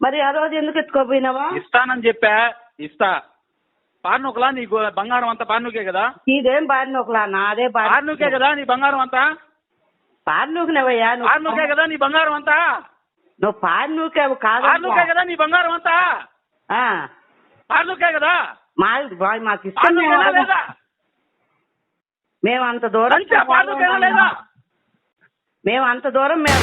మరి ఆ రోజు ఎందుకు ఎత్తుకోపోయినావా ఇస్తానని చెప్పా. ఇస్తా. పార్నుకలా నీ బంగారం అంతా పార్నుకే కదా? ఇదేం బారినోకలా నాదే పార్నుకే కదా నీ బంగారం అంతా? పారినూకినవయ్యా పార్నుకే కదా నీ బంగారం అంతా? నువ్వు పార్నుకే కాదు కదా నీ బంగారం అంతా? పార్నుకే కదా? మా బాయ్ మాకు ఇష్టం లేదా? మేము అంత దూరం లేదా? మేము అంత దూరం మేము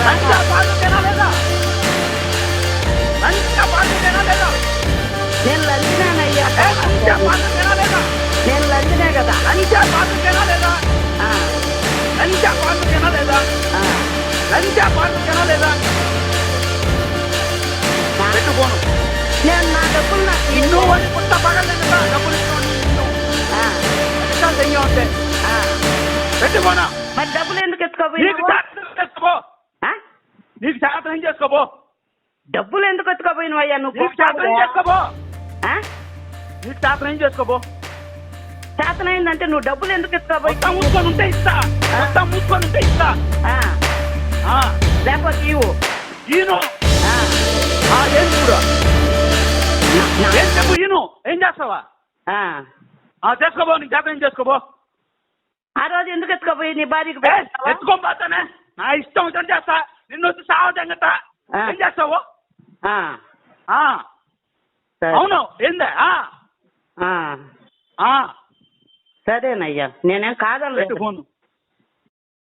లంచా పార్నుకేనా లేదా పెట్టుకోను. నేను నా డబ్బులు నాకు ఇన్ను. అని పుట్ట పగలేదు డబ్బులు ఇస్తాను దెయ్యం ఆ. పెట్టుకోనా? మరి డబ్బులు ఎందుకు శాస్త్రం చేసుకోబో? నీకు డబ్బులు ఎందుకు ఎత్తుకోపోయినావయ్యా నువ్వు నీకు శాస్త్రం చేసుకోబో? నీకు శాస్త్రం చేసుకోబో చేతనైందంటే నువ్వు డబ్బులు ఎందుకు ఎత్తుకోపోయి మొత్తం మూసుకొని ఉంటే ఇస్తా. మూసుకొని ఉంటే ఇస్తా. లేకపోతే ఇవ్వు ఈను ఏం చూడు నా- నా- ఏం చెప్పు ఈను ఏం చేస్తావా? చేసుకోబో నీకు శాస్త్రం చేసుకోబో ఆ రోజు ఎందుకు ఎత్తుకోపోయి నీ భార్యకి పోతానే? నా ఇష్టం వచ్చినట్టు చేస్తా. నిన్ను వచ్చి సావతంగట ఆ. ఏం చేస్తావు. అవును ఏందే? సరేనయ్యా. నేనేం కాదనలేదు. ఫోను.